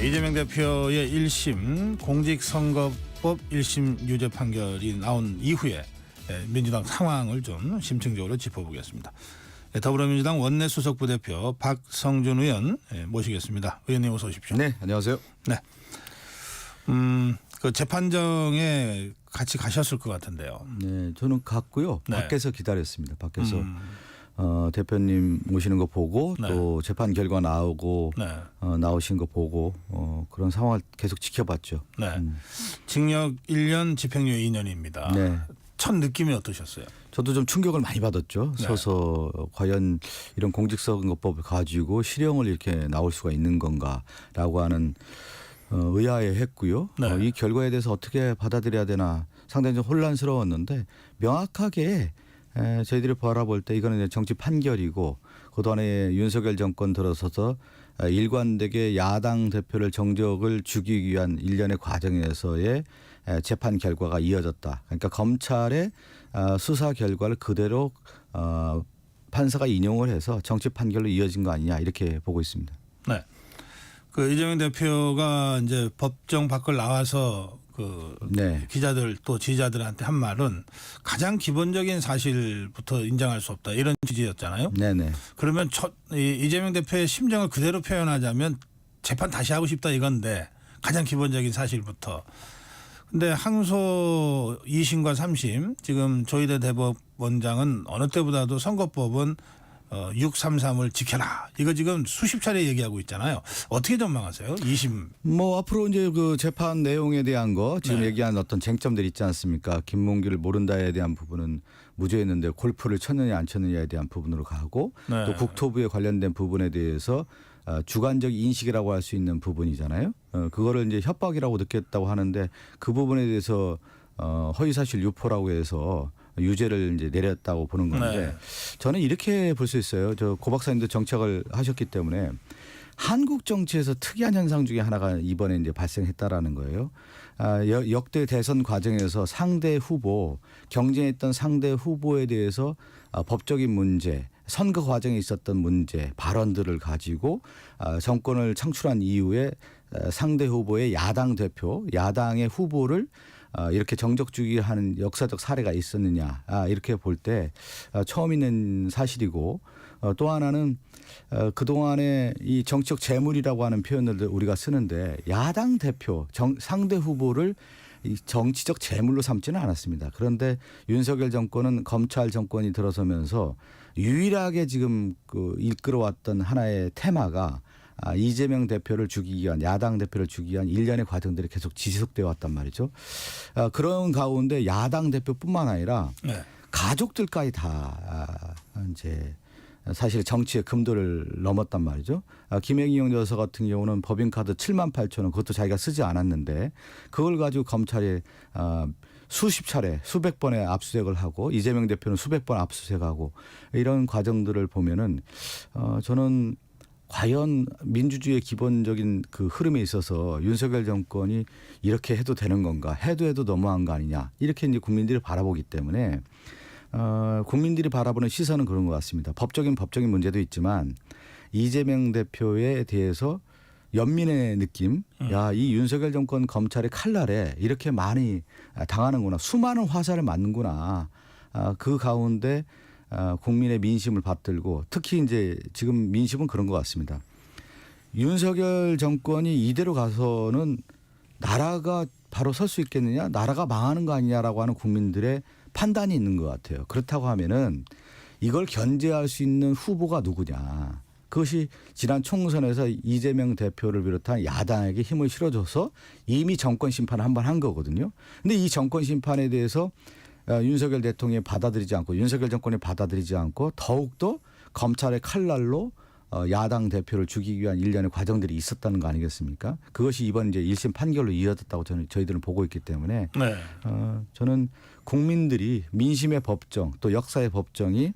네, 이재명 대표의 1심 공직선거법 1심 유죄 판결이 나온 이후에 예, 민주당 상황을 좀 심층적으로 짚어보겠습니다. 예, 더불어민주당 원내 수석 부대표 박성준 의원 예, 모시겠습니다. 의원님 어서 오십시오. 네, 안녕하세요. 음, 그 재판정에 같이 가셨을 것 같은데요. 네, 저는 갔고요. 네. 밖에서 기다렸습니다. 밖에서 음, 어, 대표님 오시는 거 보고 네. 또 재판 결과 나오고 네, 어, 나오신 거 보고 어, 그런 상황을 계속 지켜봤죠. 네. 음. 징역 1년, 집행유예 2년입니다. 네. 첫 느낌이 어떠셨어요? 저도 좀 충격을 많이 받았죠. 네. 서서 과연 이런 공직선거법을 가지고 실형을 이렇게 나올 수가 있는 건가라고 하는 어, 의아해했고요. 네. 어, 이 결과에 대해서 어떻게 받아들여야 되나 상당히 좀 혼란스러웠는데 명확하게 에, 저희들이 바라볼 때 이거는 이제 정치 판결이고 그동안에 윤석열 정권 들어서서 에, 일관되게 야당 대표를 정적을 죽이기 위한 일련의 과정에서의 에, 재판 결과가 이어졌다. 그러니까 검찰의 어, 수사 결과를 그대로 어, 판사가 인용을 해서 정치 판결로 이어진 거 아니냐 이렇게 보고 있습니다. 네. 그 이재명 대표가 이제 법정 밖을 나와서 그 네. 기자들 또 지지자들한테 한 말은 가장 기본적인 사실부터 인정할 수 없다 이런 취지였잖아요. 네네. 그러면 첫 이- 이재명 대표의 심정을 그대로 표현하자면 재판 다시 하고 싶다 이건데 가장 기본적인 사실부터. 근데 항소 2심과 3심 지금 조희대 대법원장은 어느 때보다도 선거법은 어, 633을 지켜라. 이거 지금 수십 차례 얘기하고 있잖아요. 어떻게 전망하세요? 2심. 뭐 앞으로 이제 그 재판 내용에 대한 거 지금 네. 얘기한 어떤 쟁점들 있지 않습니까? 김문규를 모른다에 대한 부분은 무죄였는데 골프를 쳤느냐 안 쳤느냐에 대한 부분으로 가고 네. 또 국토부에 관련된 부분에 대해서 어, 주관적 인식이라고 할 수 있는 부분이잖아요. 어, 그거를 이제 협박이라고 느꼈다고 하는데 그 부분에 대해서 어, 허위사실 유포라고 해서 유죄를 이제 내렸다고 보는 건데 네. 저는 이렇게 볼 수 있어요. 저 고 박사님도 정책을 하셨기 때문에 한국 정치에서 특이한 현상 중에 하나가 이번에 이제 발생했다라는 거예요. 아, 여- 역대 대선 과정에서 상대 후보 경쟁했던 상대 후보에 대해서 아, 법적인 문제, 선거 과정에 있었던 문제, 발언들을 가지고 아, 정권을 창출한 이후에 아, 상대 후보의 야당 대표, 야당의 후보를 아, 이렇게 정적주기하는 역사적 사례가 있었느냐 아, 이렇게 볼 때 처음 있는 사실이고 어, 또 하나는 어, 그동안에 이 정치적 재물이라고 하는 표현을 우리가 쓰는데 야당 대표 정, 상대 후보를 이 정치적 재물로 삼지는 않았습니다. 그런데 윤석열 정권은 검찰 정권이 들어서면서 유일하게 지금 그 이끌어왔던 하나의 테마가 아, 이재명 대표를 죽이기 위한 야당 대표를 죽이기 위한 일련의 과정들이 계속 지속되어 왔단 말이죠. 아, 그런 가운데 야당 대표뿐만 아니라 네. 가족들까지 다 아, 이제 사실 정치의 금도를 넘었단 말이죠. 아, 김행영 여사 같은 경우는 법인카드 7만 8천 원 그것도 자기가 쓰지 않았는데 그걸 가지고 검찰이 아, 수십 차례 수백 번의 압수수색을 하고 이재명 대표는 수백 번 압수수색하고 이런 과정들을 보면은 어, 저는 과연 민주주의의 기본적인 그 흐름에 있어서 윤석열 정권이 이렇게 해도 되는 건가 해도 해도 너무한 거 아니냐 이렇게 이제 국민들이 바라보기 때문에 어, 국민들이 바라보는 시선은 그런 것 같습니다. 법적인 법적인 문제도 있지만 이재명 대표에 대해서 연민의 느낌, 야이 윤석열 정권 검찰의 칼날에 이렇게 많이 당하는구나, 수많은 화살을 맞는구나. 아, 그 가운데 아, 국민의 민심을 받들고 특히 이제 지금 민심은 그런 것 같습니다. 윤석열 정권이 이대로 가서는 나라가 바로 설 수 있겠느냐, 나라가 망하는 거 아니냐라고 하는 국민들의 판단이 있는 것 같아요. 그렇다고 하면은 이걸 견제할 수 있는 후보가 누구냐. 그것이 지난 총선에서 이재명 대표를 비롯한 야당에게 힘을 실어줘서 이미 정권 심판을 한 번 한 거거든요. 근데 이 정권 심판에 대해서 어, 윤석열 대통령이 받아들이지 않고 윤석열 정권이 받아들이지 않고 더욱더 검찰의 칼날로 어, 야당 대표를 죽이기 위한 일련의 과정들이 있었다는 거 아니겠습니까? 그것이 이번 이제 1심 판결로 이어졌다고 저는 저희들은 보고 있기 때문에 네. 어, 저는 국민들이 민심의 법정 또 역사의 법정이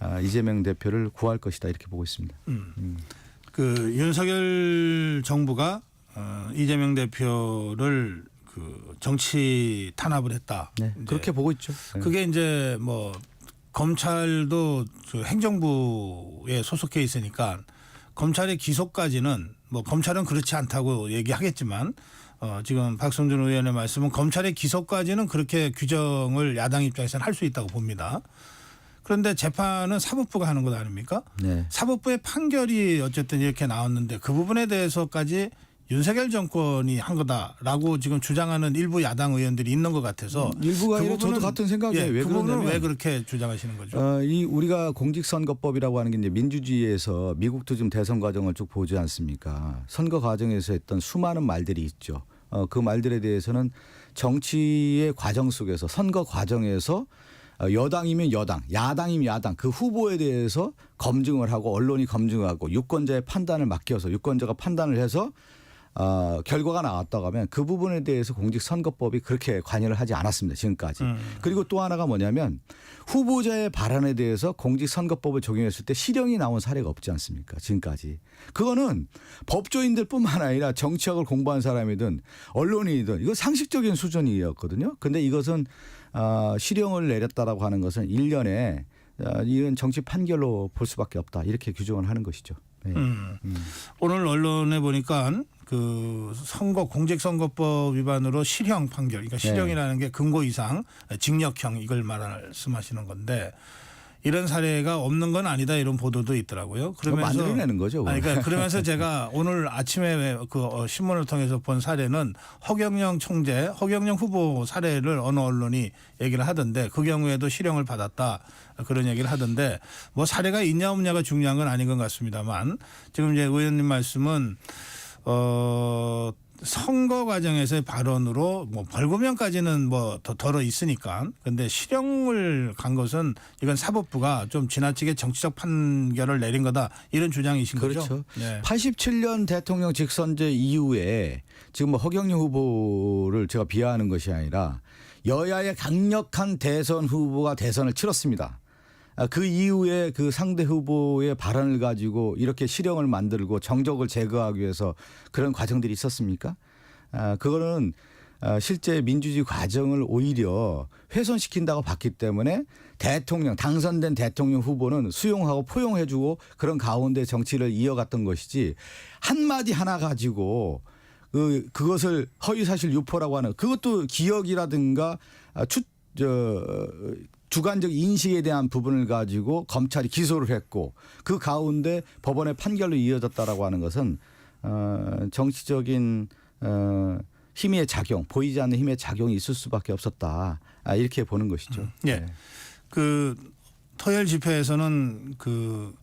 아, 이재명 대표를 구할 것이다 이렇게 보고 있습니다. 그 윤석열 정부가 어, 이재명 대표를 그 정치 탄압을 했다. 네, 그렇게 보고 있죠. 네. 그게 이제 뭐 검찰도 그 행정부에 소속해 있으니까 검찰의 기소까지는 뭐 검찰은 그렇지 않다고 얘기하겠지만 어, 지금 박성준 의원의 말씀은 검찰의 기소까지는 그렇게 규정을 야당 입장에서는 할 수 있다고 봅니다. 그런데 재판은 사법부가 하는 것 아닙니까? 네. 사법부의 판결이 어쨌든 이렇게 나왔는데 그 부분에 대해서까지 윤석열 정권이 한 거다라고 지금 주장하는 일부 야당 의원들이 있는 것 같아서 일부가 그 아니라 저도 부분은- 같은 생각이에요. 예, 왜 그 부분은 그러냐면 왜 그렇게 주장하시는 거죠? 어, 이 우리가 공직선거법이라고 하는 게 이제 민주주의에서 미국도 지금 대선 과정을 쭉 보지 않습니까? 선거 과정에서 했던 수많은 말들이 있죠. 어, 그 말들에 대해서는 정치의 과정 속에서 선거 과정에서 어, 여당이면 여당, 야당이면 야당 그 후보에 대해서 검증을 하고 언론이 검증하고 유권자의 판단을 맡겨서 유권자가 판단을 해서 어, 결과가 나왔다고 하면 그 부분에 대해서 공직선거법이 그렇게 관여를 하지 않았습니다. 지금까지. 음. 그리고 또 하나가 뭐냐면 후보자의 발언에 대해서 공직선거법을 적용했을 때 실형이 나온 사례가 없지 않습니까? 지금까지. 그거는 법조인들 뿐만 아니라 정치학을 공부한 사람이든 언론인이든 이거 상식적인 수준이었거든요. 근데 이것은 어, 실형을 내렸다라고 하는 것은 일년에 어, 이런 정치 판결로 볼 수밖에 없다. 이렇게 규정을 하는 것이죠. 네. 음. 오늘 언론에 보니까 그 선거 공직선거법 위반으로 실형 판결, 그러니까 네. 실형이라는 게 금고 이상 징역형 이걸 말씀하시는 건데 이런 사례가 없는 건 아니다 이런 보도도 있더라고요. 그러면서 만들어내는 거죠. 아니, 그러니까 그러면서 제가 오늘 아침에 그 어, 신문을 통해서 본 사례는 허경영 총재, 허경영 후보 사례를 어느 언론이 얘기를 하던데 그 경우에도 실형을 받았다 그런 얘기를 하던데 뭐 사례가 있냐 없냐가 중요한 건 아닌 것 같습니다만 지금 이제 의원님 말씀은 어. 선거 과정에서의 발언으로 뭐 벌금형까지는 뭐 더 덜어 있으니까 근데 실형을 간 것은 이건 사법부가 좀 지나치게 정치적 판결을 내린 거다 이런 주장이신 거죠? 그렇죠. 네. 87년 대통령 직선제 이후에 지금 뭐 허경영 후보를 제가 비하하는 것이 아니라 여야의 강력한 대선 후보가 대선을 치렀습니다. 아, 그 이후에 그 상대 후보의 발언을 가지고 이렇게 실형을 만들고 정적을 제거하기 위해서 그런 과정들이 있었습니까? 아, 그거는 아, 실제 민주주의 과정을 오히려 훼손시킨다고 봤기 때문에 대통령 당선된 대통령 후보는 수용하고 포용해주고 그런 가운데 정치를 이어갔던 것이지 한 마디 하나 가지고 그 그것을 허위사실 유포라고 하는 그것도 기억이라든가 아, 추, 저, 주관적 인식에 대한 부분을 가지고 검찰이 기소를 했고 그 가운데 법원의 판결로 이어졌다라고 하는 것은 어, 정치적인 어, 힘의 작용, 보이지 않는 힘의 작용이 있을 수밖에 없었다. 아, 이렇게 보는 것이죠. 예. 그 토요일 집회에서는 그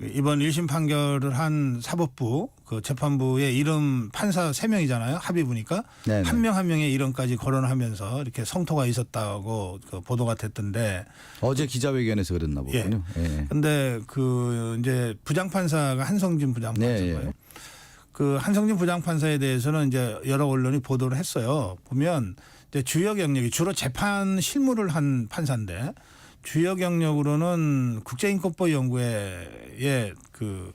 이번 1심 판결을 한 사법부 그 재판부의 이름 판사 3명이잖아요. 합의부니까 네네. 한명 한 명의 이름까지 거론하면서 이렇게 성토가 있었다고 그 보도가 됐던데 어제 기자회견에서 그랬나 보군요. 예. 근데 그 이제 부장판사가 한성진 부장판사고요. 네, 예. 그 한성진 부장판사에 대해서는 이제 여러 언론이 보도를 했어요. 보면 이제 주요 경력이 주로 재판 실무를 한 판사인데 주요 경력으로는 국제인권법 연구회에 그이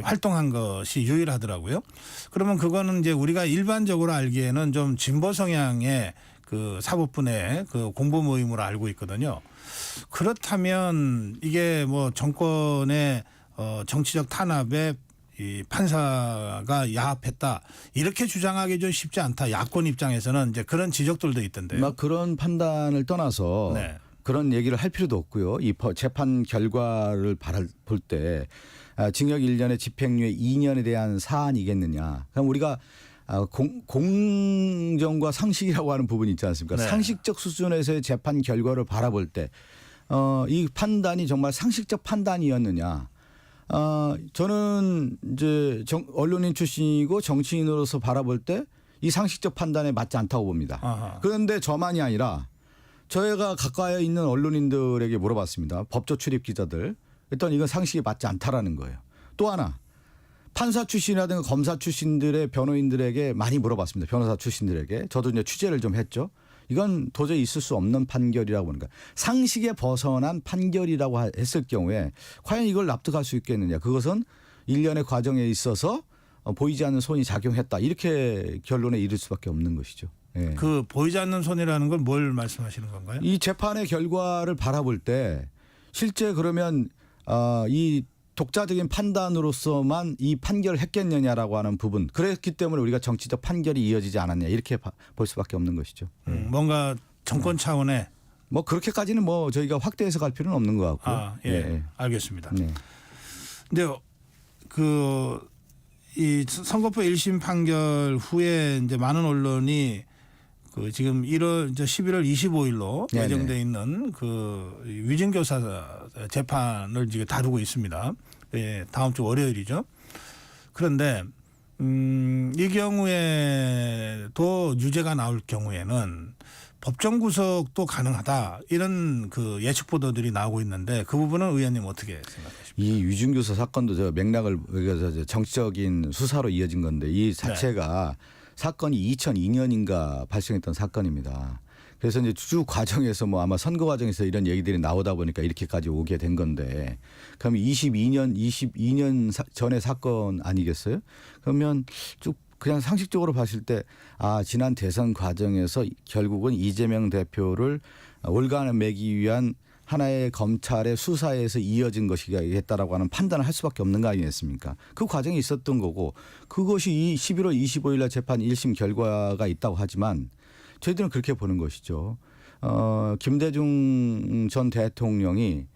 활동한 것이 유일하더라고요. 그러면 그거는 이제 우리가 일반적으로 알기에는 좀 진보 성향의 그 사법부 내그 공부 모임으로 알고 있거든요. 그렇다면 이게 뭐 정권의 어 정치적 탄압에 이 판사가 야합했다 이렇게 주장하기 좀 쉽지 않다 야권 입장에서는 이제 그런 지적들도 있던데요. 막 그런 판단을 떠나서 네. 그런 얘기를 할 필요도 없고요. 이 법- 재판 결과를 볼때 아, 징역 1년에 집행유예 2년에 대한 사안이겠느냐. 그럼 우리가 아, 공, 공정과 상식이라고 하는 부분이 있지 않습니까? 네. 상식적 수준에서의 재판 결과를 바라볼 때, 어, 이 판단이 정말 상식적 판단이었느냐. 어, 저는 이제 정, 언론인 출신이고 정치인으로서 바라볼 때 이 상식적 판단에 맞지 않다고 봅니다. 아하. 그런데 저만이 아니라 저희가 가까이 있는 언론인들에게 물어봤습니다. 법조 출입 기자들. 일단 이건 상식에 맞지 않다라는 거예요. 또 하나 판사 출신이라든가 검사 출신들의 변호인들에게 많이 물어봤습니다. 변호사 출신들에게 저도 이제 취재를 좀 했죠. 이건 도저히 있을 수 없는 판결이라고 보니까 상식에 벗어난 판결이라고 하- 했을 경우에 과연 이걸 납득할 수 있겠느냐. 그것은 일련의 과정에 있어서 어, 보이지 않는 손이 작용했다. 이렇게 결론에 이를 수밖에 없는 것이죠. 예. 그 보이지 않는 손이라는 건 뭘 말씀하시는 건가요? 이 재판의 결과를 바라볼 때 실제 그러면 어, 이 독자적인 판단으로서만 이 판결을 했겠느냐라고 하는 부분. 그랬기 때문에 우리가 정치적 판결이 이어지지 않았냐 이렇게 봐- 볼 수밖에 없는 것이죠. 음, 뭔가 정권 차원의 뭐 그렇게까지는 뭐 저희가 확대해서 갈 필요는 없는 것 같고요. 아, 예, 알겠습니다. 네. 근데 그 이 선거법 1심 판결 후에 이제 많은 언론이 그 지금 1월 이제 11월 25일로 네네. 예정돼 있는 그 위증교사 재판을 지금 다루고 있습니다. 예, 다음 주 월요일이죠. 그런데 음, 이 경우에도 유죄가 나올 경우에는 법정 구속도 가능하다 이런 그 예측 보도들이 나오고 있는데 그 부분은 의원님 어떻게 생각하십니까? 이 유중교사 사건도 저 맥락을 그래서 저 정치적인 수사로 이어진 건데 이 네. 자체가 사건이 2002년인가 발생했던 사건입니다. 그래서 이제 쭉 과정에서 뭐 아마 선거 과정에서 이런 얘기들이 나오다 보니까 이렇게까지 오게 된 건데 그럼 22년 22년 사- 전의 사건 아니겠어요? 그러면 쭉 그냥 상식적으로 봤을 때 아 지난 대선 과정에서 결국은 이재명 대표를 올가을 매기 위한 하나의 검찰의 수사에서 이어진 것이겠다라고 하는 판단을 할 수밖에 없는 거 아니겠습니까? 그 과정이 있었던 거고 그것이 이 11월 25일 날 재판 1심 결과가 있다고 하지만 저희들은 그렇게 보는 것이죠. 어, 김대중 전 대통령이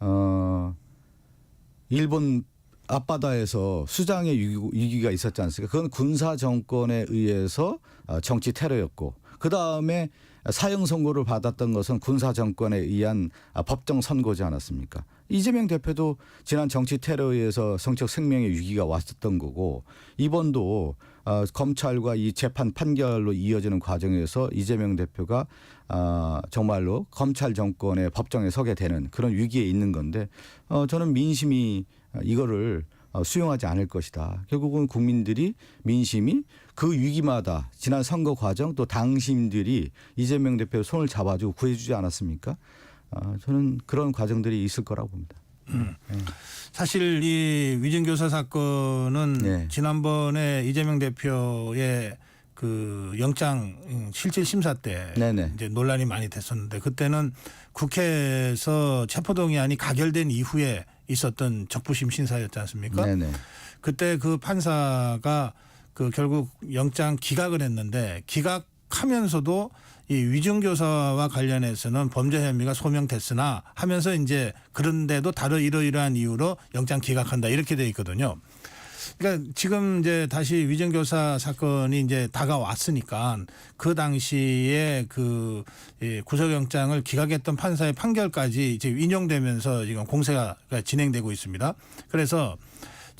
어, 일본 앞바다에서 수장의 위기- 위기가 있었지 않습니까? 그건 군사 정권에 의해서 어, 정치 테러였고 그 다음에 사형 선고를 받았던 것은 군사 정권에 의한 아, 법정 선고지 않았습니까? 이재명 대표도 지난 정치 테러에 의해서 성적 생명의 위기가 왔었던 거고 이번도 어, 검찰과 이 재판 판결로 이어지는 과정에서 이재명 대표가 아, 정말로 검찰 정권의 법정에 서게 되는 그런 위기에 있는 건데 어, 저는 민심이 이거를 어, 수용하지 않을 것이다. 결국은 국민들이 민심이 그 위기마다 지난 선거 과정 또 당심들이 이재명 대표 손을 잡아주고 구해주지 않았습니까? 아, 저는 그런 과정들이 있을 거라고 봅니다. 사실 이 위증교사 사건은 네. 지난번에 이재명 대표의 그 영장 실질 심사 때 네네. 이제 논란이 많이 됐었는데 그때는 국회에서 체포동의안이 가결된 이후에 있었던 적부심 심사였지 않습니까? 네네. 그때 그 판사가 그 결국 영장 기각을 했는데 기각하면서도 이 위증교사와 관련해서는 범죄 혐의가 소명됐으나 하면서 이제 그런데도 다른 이러이러한 이유로 영장 기각한다 이렇게 돼 있거든요. 그러니까 지금 이제 다시 위증교사 사건이 이제 다가왔으니까 그 당시에 그 예, 구속영장을 기각했던 판사의 판결까지 이제 인용되면서 지금 공세가 진행되고 있습니다. 그래서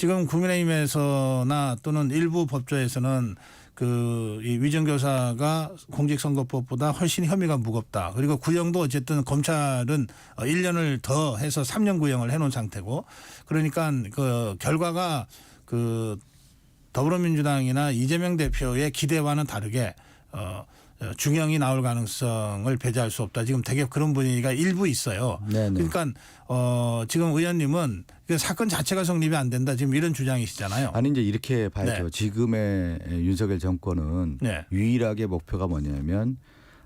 지금 국민의힘에서나 또는 일부 법조에서는 그이 위증교사가 공직선거법보다 훨씬 혐의가 무겁다. 그리고 구형도 어쨌든 검찰은 1년을 더 해서 3년 구형을 해놓은 상태고 그러니까 그 결과가 그 더불어민주당이나 이재명 대표의 기대와는 다르게 어 어, 중형이 나올 가능성을 배제할 수 없다. 지금 되게 그런 분위기가 일부 있어요. 네네. 그러니까 어 지금 의원님은 그 사건 자체가 성립이 안 된다. 지금 이런 주장이시잖아요. 아니 이제 이렇게 봐야죠. 네. 지금의 윤석열 정권은 네. 유일하게 목표가 뭐냐면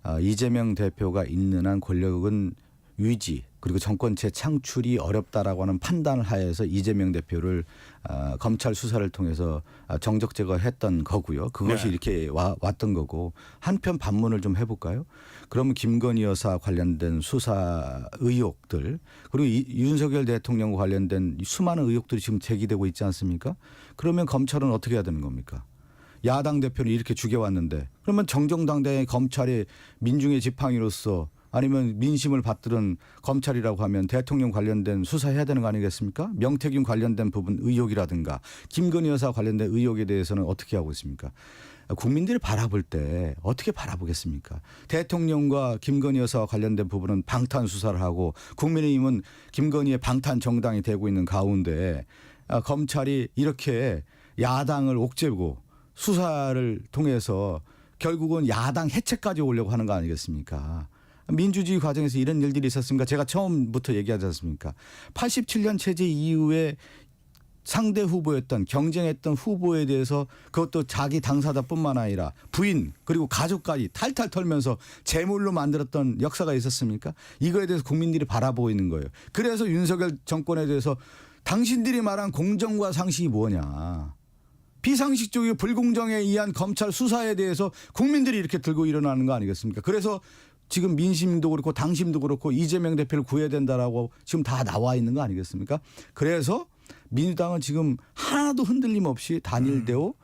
아, 이재명 대표가 있는 한 권력은 유지 그리고 정권체 창출이 어렵다라고 하는 판단을 하에서 이재명 대표를 아, 검찰 수사를 통해서 아, 정적 제거했던 거고요. 그것이 네. 이렇게 와, 왔던 거고 한편 반문을 좀 해볼까요? 그러면 김건희 여사 관련된 수사 의혹들 그리고 이, 윤석열 대통령과 관련된 수많은 의혹들이 지금 제기되고 있지 않습니까? 그러면 검찰은 어떻게 해야 되는 겁니까? 야당 대표를 이렇게 죽여왔는데 그러면 정정당당의 검찰이 민중의 지팡이로서 아니면 민심을 받들은 검찰이라고 하면 대통령 관련된 수사해야 되는 거 아니겠습니까? 명태균 관련된 부분 의혹이라든가 김건희 여사 관련된 의혹에 대해서는 어떻게 하고 있습니까? 국민들이 바라볼 때 어떻게 바라보겠습니까? 대통령과 김건희 여사와 관련된 부분은 방탄 수사를 하고 국민의힘은 김건희의 방탄 정당이 되고 있는 가운데 아, 검찰이 이렇게 야당을 옥죄고 수사를 통해서 결국은 야당 해체까지 오려고 하는 거 아니겠습니까? 민주주의 과정에서 이런 일들이 있었습니까? 제가 처음부터 얘기하지 않습니까? 87년 체제 이후에 상대 후보였던 경쟁했던 후보에 대해서 그것도 자기 당사자뿐만 아니라 부인 그리고 가족까지 탈탈 털면서 제물로 만들었던 역사가 있었습니까? 이거에 대해서 국민들이 바라보고 있는 거예요. 그래서 윤석열 정권에 대해서 당신들이 말한 공정과 상식이 뭐냐. 비상식적이고 불공정에 의한 검찰 수사에 대해서 국민들이 이렇게 들고 일어나는 거 아니겠습니까? 그래서 지금 민심도 그렇고 당심도 그렇고 이재명 대표를 구해야 된다라고 지금 다 나와 있는 거 아니겠습니까? 그래서 민주당은 지금 하나도 흔들림 없이 단일대오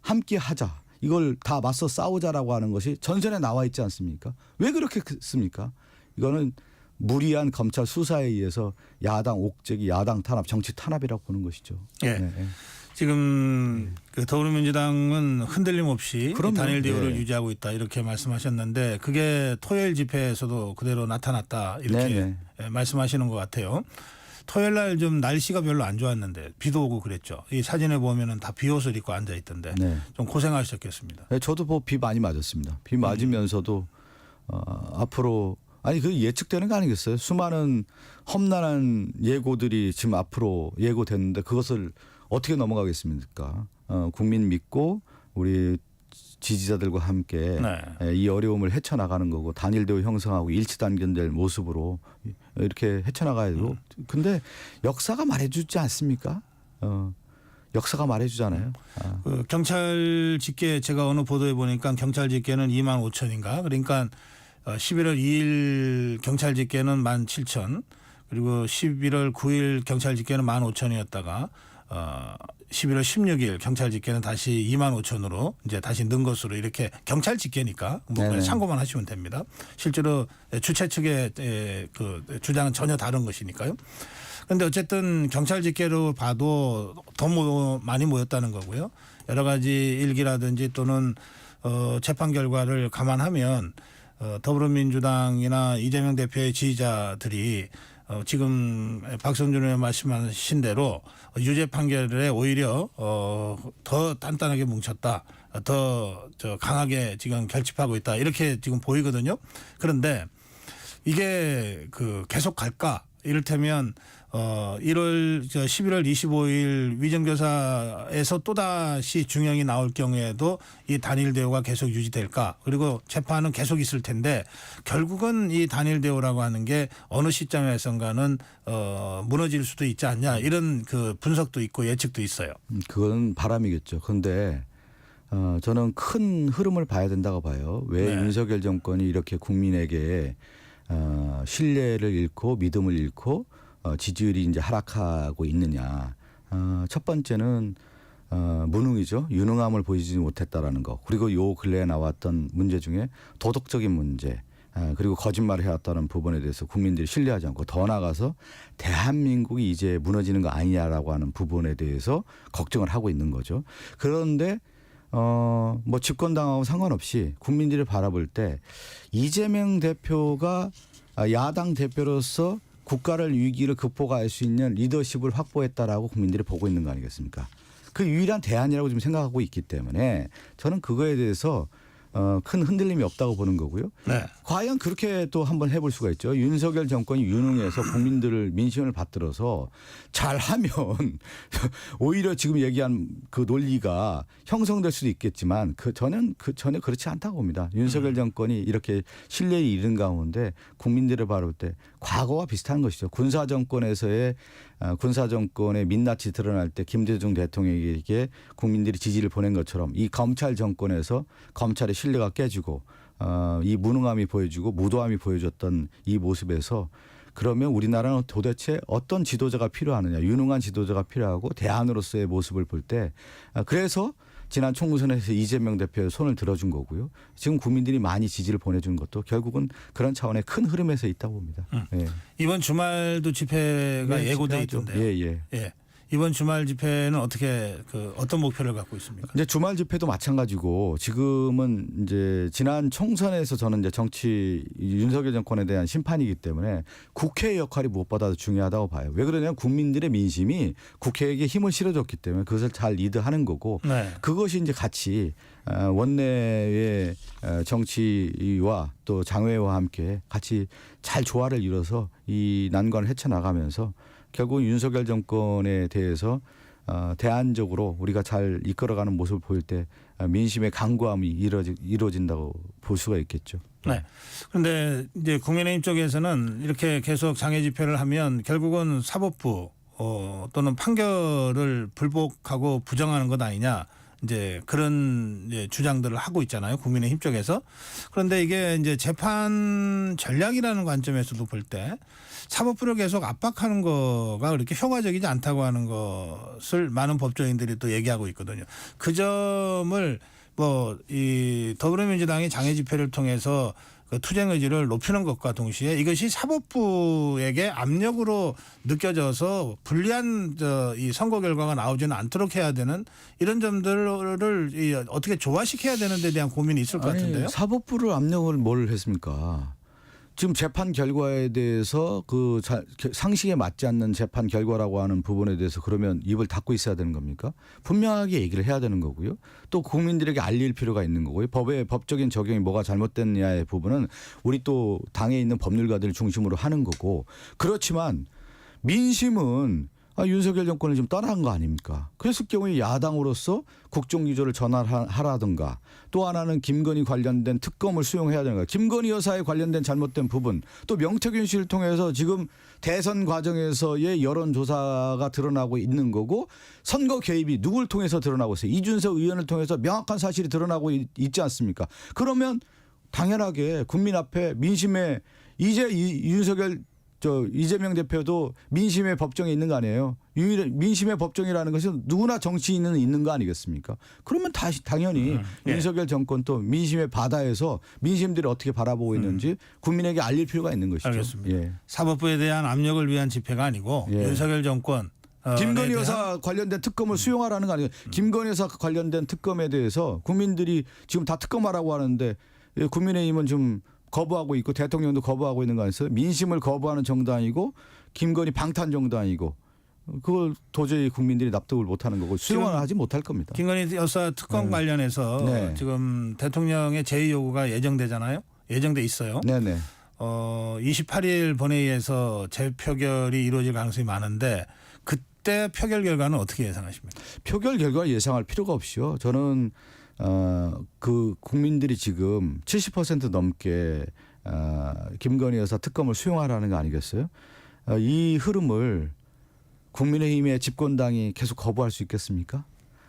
함께 하자. 이걸 다 맞서 싸우자라고 하는 것이 전선에 나와 있지 않습니까? 왜 그렇게 습니까? 이거는 무리한 검찰 수사에 의해서 야당 옥죄기, 야당 탄압, 정치 탄압이라고 보는 것이죠. 예. 네, 네. 지금 그 더불어민주당은 흔들림 없이 그럼요. 단일 대우를 네. 유지하고 있다 이렇게 말씀하셨는데 그게 토요일 집회에서도 그대로 나타났다 이렇게 네네. 예, 말씀하시는 것 같아요. 토요일 날 좀 날씨가 별로 안 좋았는데 비도 오고 그랬죠. 이 사진에 보면은 다 비옷을 입고 앉아 있던데 네. 좀 고생하셨겠습니다. 네, 저도 뭐 비 많이 맞았습니다. 비 맞으면서도 어, 앞으로 아니 그 예측되는 거 아니겠어요? 수많은 험난한 예고들이 지금 앞으로 예고됐는데 그것을 어떻게 넘어가겠습니까? 어, 국민 믿고 우리 지지자들과 함께 네. 예, 이 어려움을 헤쳐나가는 거고 단일대우 형성하고 일치단결될 모습으로 이렇게 헤쳐나가야 되고 근데 역사가 말해주지 않습니까? 어, 역사가 말해주잖아요. 아. 그 경찰 집계 제가 어느 보도에 보니까 경찰 집계는 2만 5천인가 그러니까 어, 11월 2일 경찰 집계는 1만 7천 그리고 11월 9일 경찰 집계는 1만 5천이었다가 어 11월 16일 경찰 집계는 다시 2만 5천으로 이제 다시 는 것으로 이렇게 경찰 집계니까 뭐. 참고만 하시면 됩니다. 실제로 주최 측의 에, 그 주장은 전혀 다른 것이니까요. 근데 어쨌든 경찰 집계로 봐도 더 모, 많이 모였다는 거고요. 여러 가지 일기라든지 또는 어, 재판 결과를 감안하면 어, 더불어민주당이나 이재명 대표의 지지자들이 어, 지금 박성준 의원 말씀하신 대로 유죄 판결에 오히려 어, 더 단단하게 뭉쳤다. 더 저 강하게 지금 결집하고 있다. 이렇게 지금 보이거든요. 그런데 이게 그 계속 갈까? 이를테면 어 1월 저 11월 25일 위정교사에서 또다시 중형이 나올 경우에도 이 단일 대우가 계속 유지될까? 그리고 재판은 계속 있을 텐데 결국은 이 단일 대우라고 하는 게 어느 시점에선가는 어 무너질 수도 있지 않냐 이런 그 분석도 있고 예측도 있어요. 음, 그건 바람이겠죠. 그런데 어, 저는 큰 흐름을 봐야 된다고 봐요. 왜 네. 윤석열 정권이 이렇게 국민에게 어, 신뢰를 잃고 믿음을 잃고 어, 지지율이 이제 하락하고 있느냐. 어, 첫 번째는 어, 무능이죠. 유능함을 보이지 못했다라는 거. 그리고 요 근래에 나왔던 문제 중에 도덕적인 문제. 아, 그리고 거짓말을 해왔다는 부분에 대해서 국민들이 신뢰하지 않고 더 나아가서 대한민국이 이제 무너지는 거 아니냐라고 하는 부분에 대해서 걱정을 하고 있는 거죠. 그런데 어, 뭐 집권당하고 상관없이 국민들이 바라볼 때 이재명 대표가 아, 야당 대표로서 국가를 위기를 극복할 수 있는 리더십을 확보했다라고 국민들이 보고 있는 거 아니겠습니까? 그 유일한 대안이라고 지금 생각하고 있기 때문에 저는 그거에 대해서 어, 큰 흔들림이 없다고 보는 거고요. 네. 과연 그렇게 또 한번 해볼 수가 있죠. 윤석열 정권이 유능해서 국민들을 민심을 받들어서 잘하면 오히려 지금 얘기한 그 논리가 형성될 수도 있겠지만 그 저는 그 전혀 그렇지 않다고 봅니다. 윤석열 정권이 이렇게 신뢰를 잃은 가운데 국민들을 바라볼 때 과거와 비슷한 것이죠. 군사 정권에서의 어, 군사 정권의 민낯이 드러날 때 김대중 대통령에게 국민들이 지지를 보낸 것처럼 이 검찰 정권에서 검찰의 신뢰가 깨지고 어, 이 무능함이 보여지고 무도함이 보여줬던 이 모습에서 그러면 우리나라는 도대체 어떤 지도자가 필요하느냐 유능한 지도자가 필요하고 대안으로서의 모습을 볼때 아, 그래서 지난 총선에서 이재명 대표의 손을 들어준 거고요. 지금 국민들이 많이 지지를 보내준 것도 결국은 그런 차원의 큰 흐름에서 있다고 봅니다. 예. 이번 주말도 집회가 네, 예고돼 집회하죠. 있던데요. 예, 예. 예. 이번 주말 집회는 어떻게 그 어떤 목표를 갖고 있습니까? 이제 주말 집회도 마찬가지고 지금은 이제 지난 총선에서 저는 이제 정치 윤석열 정권에 대한 심판이기 때문에 국회의 역할이 무엇보다도 중요하다고 봐요. 왜 그러냐면 국민들의 민심이 국회에게 힘을 실어줬기 때문에 그것을 잘 리드하는 거고 네. 그것이 이제 같이 어, 원내의 어, 정치와 또 장외와 함께 같이 잘 조화를 이뤄서 이 난관을 헤쳐나가면서 결국 윤석열 정권에 대해서 어, 대안적으로 우리가 잘 이끌어가는 모습을 보일 때 어, 민심의 강구함이 이루어지, 이루어진다고 볼 수가 있겠죠. 네. 그런데 이제 국민의힘 쪽에서는 이렇게 계속 장애 집회를 하면 결국은 사법부 어, 또는 판결을 불복하고 부정하는 것 아니냐. 이제 그런 이제 주장들을 하고 있잖아요. 국민의힘 쪽에서. 그런데 이게 이제 재판 전략이라는 관점에서도 볼 때 사법부를 계속 압박하는 거가 그렇게 효과적이지 않다고 하는 것을 많은 법조인들이 또 얘기하고 있거든요. 그 점을 뭐 이 더불어민주당이 장애 집회를 통해서 그 투쟁 의지를 높이는 것과 동시에 이것이 사법부에게 압력으로 느껴져서 불리한 저이 선거 결과가 나오지는 않도록 해야 되는 이런 점들을 이 어떻게 조화시켜야 되는 데 대한 고민이 있을 것 같은데요. 사법부를 압력을 뭘 했습니까? 지금 재판 결과에 대해서 그 자- 상식에 맞지 않는 재판 결과라고 하는 부분에 대해서 그러면 입을 닫고 있어야 되는 겁니까? 분명하게 얘기를 해야 되는 거고요. 또 국민들에게 알릴 필요가 있는 거고요. 법의 법적인 적용이 뭐가 잘못됐냐의 부분은 우리 또 당에 있는 법률가들 중심으로 하는 거고 그렇지만 민심은 아, 윤석열 정권을 좀 떠난 거 아닙니까? 그랬을 경우에 야당으로서 국정기조를 전환하라든가 또 하나는 김건희 관련된 특검을 수용해야 되는 거예요. 김건희 여사에 관련된 잘못된 부분 또 명태균 씨를 통해서 지금 대선 과정에서의 여론조사가 드러나고 있는 거고 선거 개입이 누굴 통해서 드러나고 있어요. 이준석 의원을 통해서 명확한 사실이 드러나고 있, 있지 않습니까? 그러면 당연하게 국민 앞에 민심에 이제 이, 윤석열 저 이재명 대표도 민심의 법정에 있는 거 아니에요. 유일 민심의 법정이라는 것은 누구나 정치인은 있는 거 아니겠습니까? 그러면 다시 당연히 예. 윤석열 정권 또 민심의 바다에서 민심들이 어떻게 바라보고 있는지 국민에게 알릴 필요가 있는 것이죠. 알겠습니다. 예. 사법부에 대한 압력을 위한 집회가 아니고 예. 윤석열 정권 어, 김건희 여사 관련된 특검을 수용하라는 거 아니에요. 김건희 여사 관련된 특검에 대해서 국민들이 지금 다 특검하라고 하는데 예, 국민의힘은 좀 거부하고 있고 대통령도 거부하고 있는 거 아니겠어요? 민심을 거부하는 정당이고 김건희 방탄 정당이고 그걸 도저히 국민들이 납득을 못하는 거고 수용을 하지 못할 겁니다. 김건희 여사 특검 관련해서 네. 지금 대통령의 제의 요구가 예정되잖아요. 예정돼 있어요. 네네. 어 28일 본회의에서 재표결이 이루어질 가능성이 많은데 그때 표결 결과는 어떻게 예상하십니까? 표결 결과 예상할 필요가 없이요. 저는 어그 국민들이 지금 70% 넘게 어 김건희 여사 특검을 수용하라는 거 아니겠어요? 어, 이 흐름을 국민의힘의 집권당이 계속 거부할 수 있겠습니까?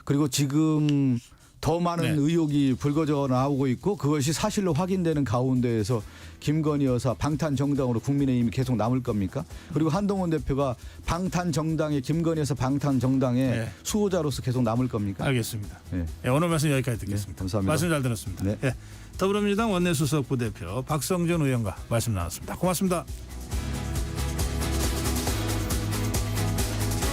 그리고 지금 더 많은 네. 의혹이 불거져 나오고 있고 그것이 사실로 확인되는 가운데에서 김건희 여사 방탄 정당으로 국민의힘이 계속 남을 겁니까? 그리고 한동훈 대표가 방탄 정당의 김건희 여사 방탄 정당의 네. 수호자로서 계속 남을 겁니까? 알겠습니다. 네. 예, 오늘 말씀 여기까지 듣겠습니다. 네, 감사합니다. 말씀 잘 들었습니다. 네. 예, 더불어민주당 원내수석 부대표 박성준 의원과 말씀 나눴습니다. 고맙습니다.